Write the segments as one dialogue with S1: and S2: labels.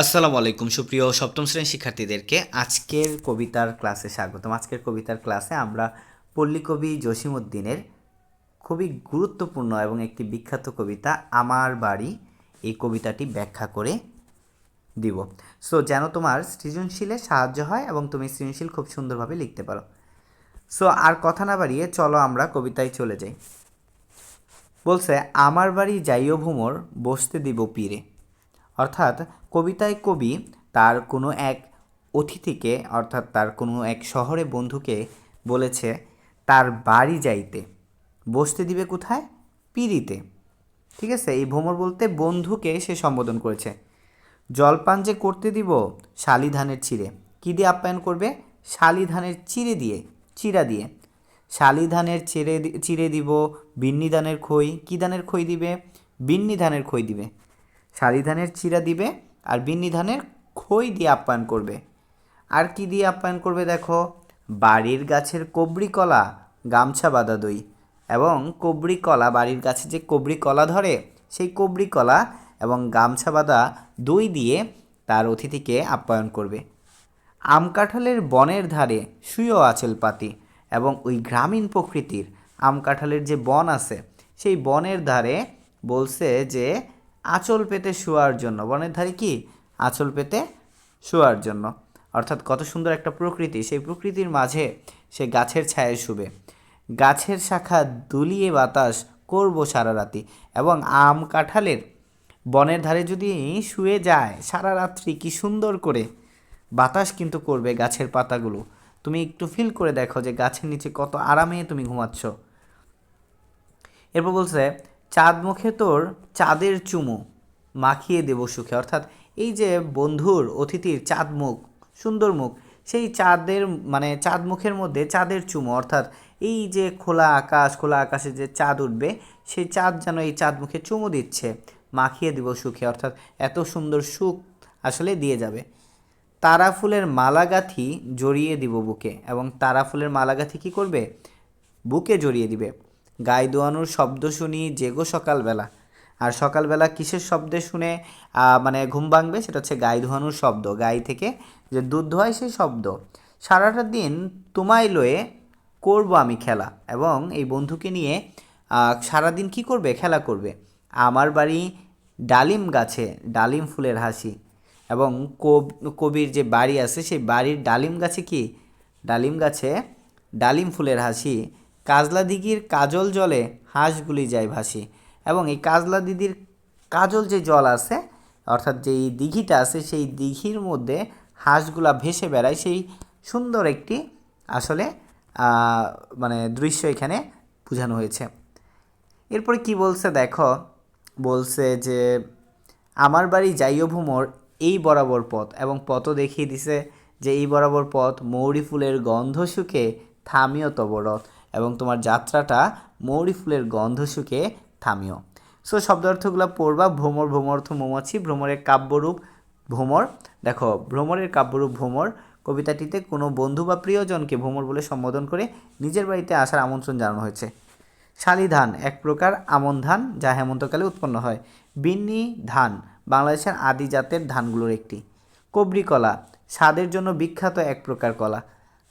S1: আসসালামু আলাইকুম, সুপ্রিয় সপ্তম শ্রেণির শিক্ষার্থীদেরকে আজকের কবিতার ক্লাসে স্বাগতম। আজকের কবিতার ক্লাসে আমরা পল্লী পল্লীকবি জসিমউদ্দিনের খুবই গুরুত্বপূর্ণ এবং একটি বিখ্যাত কবিতা, আমার বাড়ি, এই কবিতাটি ব্যাখ্যা করে দিব। সো যেন তোমার সৃজনশীলে সাহায্য হয় এবং তুমি সৃজনশীল খুব সুন্দরভাবে লিখতে পারো। সো আর কথা না বাড়িয়ে চলো আমরা কবিতায় চলে যাই। বলছে, আমার বাড়ি যাইও ভ্রমর বসতে দিব পীরে। অর্থাৎ কবিতায় কবি তার কোনো এক অতিথিকে, অর্থাৎ তার কোনো এক শহরে বন্ধুকে বলেছে, তার বাড়ি যাইতে। বসতে দিবে কোথায়? পিড়িতে। ঠিক আছে? এই ভ্রমর বলতে বন্ধুকে সে সম্বোধন করেছে। জলপান যে করতে দিব শালি ধানের চিড়ে কী দিয়ে আপ্যায়ন করবে? শালি ধানের চিড়ে দিয়ে চিরা দিয়ে। শালি ধানের চিড়ে চিড়ে দিব বিন্নি ধানের খই। কী ধানের খই দিবে? বিন্নি ধানের খই দিবে। শালি ধানের চিরা দিবে আর বিন্নি ধানের খই দিয়ে আপ্যায়ন করবে। আর কি দিয়ে আপ্যায়ন করবে দেখো? বাড়ির গাছের কবরি কলা গামছা বাঁধা দই। এবং কবরি কলা বাড়ির গাছে যে কবরি কলা ধরে, সেই কবরি কলা এবং গামছা বাঁধা দই দিয়ে তার অতিথিকে আপ্যায়ন করবে। আম কাঁঠালের বনের ধারে শুয়েও আছেল পাতি এবং ওই গ্রামীণ প্রকৃতির আম কাঁঠালের যে বন আছে, সেই বনের ধারে বলছে যে আঁচল পেতে শোয়ার জন্য। বনের ধারে কি? আঁচল পেতে শোয়ার জন্য। অর্থাৎ কত সুন্দর একটা প্রকৃতি। সেই প্রকৃতির মাঝে সে গাছের ছায়ায় শুবে। গাছের শাখা দুলিয়ে বাতাস করব সারা রাতি এবং আম কাঁঠালের বনের ধারে যদি শুয়ে যায়, সারা রাত্রি কি সুন্দর করে বাতাস কিন্তু করবে গাছের পাতাগুলো। তুমি একটু ফিল করে দেখো যে গাছের নিচে কত আরামে তুমি ঘুমাচ্ছ। এরপর বলছে চাঁদ মুখে তোর চাঁদের চুমু, মাখিয়ে দেব সুখে। অর্থাৎ এই যে বন্ধুর অতিথির চাঁদ মুখ, সুন্দর মুখ, সেই চাঁদের মানে চাঁদ মুখের মধ্যে চাঁদের চুমু, অর্থাৎ এই যে খোলা আকাশ, খোলা আকাশে যে চাঁদ উঠবে, সেই চাঁদ যেন এই চাঁদ মুখে চুমু দিচ্ছে, মাখিয়ে দিব সুখে। অর্থাৎ এত সুন্দর সুখ আসলে দিয়ে যাবে। তারা ফুলের মালাগাথি জড়িয়ে দিব বুকে, এবং তারা ফুলের মালাগাথি কি করবে? বুকে জড়িয়ে দিবে। গায়ে দোয়ানোর শব্দ শুনি জেগো সকালবেলা। আর সকালবেলা কিসের শব্দে শুনে মানে ঘুম ভাঙবে সেটা হচ্ছে গায়ে ধোয়ানোর শব্দ। গাই থেকে যে দুধ ধোয়ায় সেই শব্দ। সারাটা দিন তোমায় লয়ে করব আমি খেলা এবং এই বন্ধুকে নিয়ে সারাদিন কি করবে? খেলা করবে। আমার বাড়ি ডালিম গাছে, ডালিম ফুলের হাসি এবং কব- কবির যে বাড়ি আছে সেই বাড়ির ডালিম গাছে কি? ডালিম গাছে ডালিম ফুলের হাসি কাজলা দিঘির কাজল জলে হাঁসগুলি যায় ভাসি এবং এই কাজলা দিদির কাজল যে জল আছে, অর্থাৎ যেই দিঘিটা আছে, সেই দিঘির মধ্যে হাঁসগুলা ভেসে বেড়ায়। সেই সুন্দর একটি আসলে মানে দৃশ্য এখানে বোঝানো হয়েছে। এরপরে কি বলছে দেখো? বলছে যে, আমার বাড়ি যাইও ভ্রমর এই বরাবর পথ। এবং পথও দেখিয়ে দিছে যে, এই বরাবর পথ মৌরি ফুলের গন্ধ শুকে থামিও তব রথ এবং তোমার যাত্রাটা মৌরি ফুলের গন্ধ শুকে থামিও। সো শব্দার্থগুলো পড়বা, ভ্রমর ভ্রমর্থ মৌমাছি, ভ্রমরের কাব্যরূপ, ভ্রমর। দেখো, ভ্রমরের কাব্যরূপ, ভ্রমর, কবিতাটিতে কোনো বন্ধু বা প্রিয়জনকে ভ্রমর বলে সম্বোধন করে নিজের বাড়িতে আসার আমন্ত্রণ জানানো হয়েছে। শালি ধান এক প্রকার আমন ধান যা হেমন্তকালে উৎপন্ন হয়। বিন্নি ধান, বাংলাদেশের আদি জাতের ধানগুলোর একটি। কবরি কলা স্বাদের জন্য বিখ্যাত এক প্রকার কলা।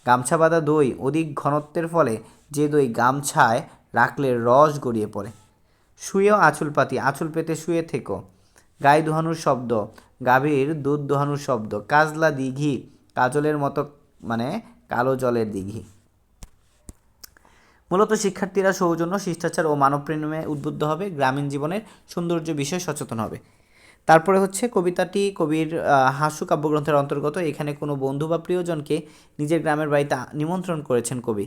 S1: গামছা বাঁধা দই অধিক ঘনত্বের ফলে যে দই গামছায় রাখলে রস গড়িয়ে পড়ে। শুয়েও আঁচল পাতি, আঁচল পেতে শুয়ে থেকো। গায়ে দোহানোর শব্দ, গাভীর দুধ দোহানোর শব্দ, কাজলা দিঘি, কাজলের মতো মানে কালো জলের দিঘি। মূলত শিক্ষার্থীরা সৌজন্য, শিষ্টাচার ও মানবপ্রেমে উদ্বুদ্ধ হবে, গ্রামীণ জীবনের সৌন্দর্য বিষয়ে সচেতন হবে। তারপরে হচ্ছে কবিতাটি, কবির হাস্য কাব্যগ্রন্থের অন্তর্গত এখানে কোনো বন্ধু বা প্রিয়জনকে নিজের গ্রামের বাড়িতে নিমন্ত্রণ করেছেন কবি।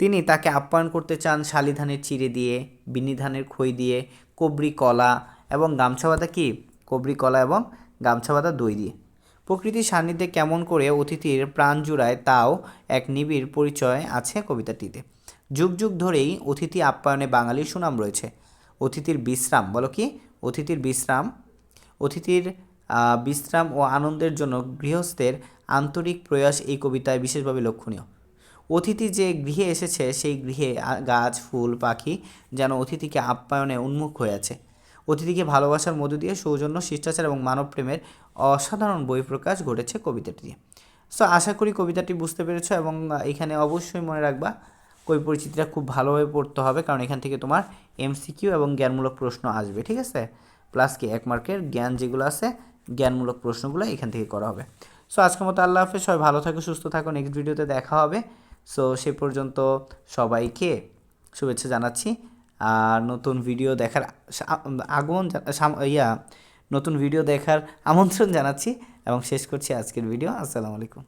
S1: তিনি তাকে আপ্যায়ন করতে চান শালিধানের চিড়ে দিয়ে বিনি ধানের খই দিয়ে, কবরি কলা এবং গামছা বাঁধা কি? কবরি কলা এবং গামছা বাঁধা দই দিয়ে। প্রকৃতির সান্নিধ্যে কেমন করে অতিথির প্রাণ জুড়ায় তাও এক নিবিড় পরিচয় আছে কবিতাটিতে। যুগ যুগ ধরেই অতিথি আপ্যায়নে বাঙালির সুনাম রয়েছে। অতিথির বিশ্রাম, বলো কি? অতিথির বিশ্রাম অতিথির বিশ্রাম ও আনন্দের জন্য গৃহস্থের আন্তরিক প্রয়াস এই কবিতায় বিশেষভাবে লক্ষণীয়। অতিথি যে গৃহে এসেছে, সেই গৃহে গাছ, ফুল, পাখি যেন অতিথিকে আপ্যায়নে উন্মুখ হয়ে আছে। অতিথিকে ভালোবাসার মধ্য দিয়ে সৌজন্য, শিষ্টাচার এবং মানব প্রেমের অসাধারণ বহিঃপ্রকাশ ঘটেছে কবিতাটি। দিয়ে সো আশা করি কবিতাটি বুঝতে পেরেছ এবং এখানে অবশ্যই মনে রাখবা কবি পরিচিতিটা খুব ভালোভাবে পড়তে হবে কারণ এখান থেকে তোমার এমসিকিউ এবং জ্ঞানমূলক প্রশ্ন আসবে, ঠিক আছে? প্লাস কি এক মার্কের জ্ঞান যেগুলো আছে, জ্ঞানমূলক প্রশ্নগুলো এখান থেকে করা হবে। সো আজকের মতো আল্লাহ হাফেজ। সবাই ভালো থাকো, সুস্থ থাকো। নেক্সট ভিডিওতে দেখা হবে। সো সে পর্যন্ত সবাইকে শুভেচ্ছা জানাচ্ছি। আর নতুন ভিডিও দেখার সাম- ইয়া, নতুন ভিডিও দেখার আমন্ত্রণ জানাচ্ছি। এবং শেষ করছি আজকের ভিডিও আসসালামু আলাইকুম।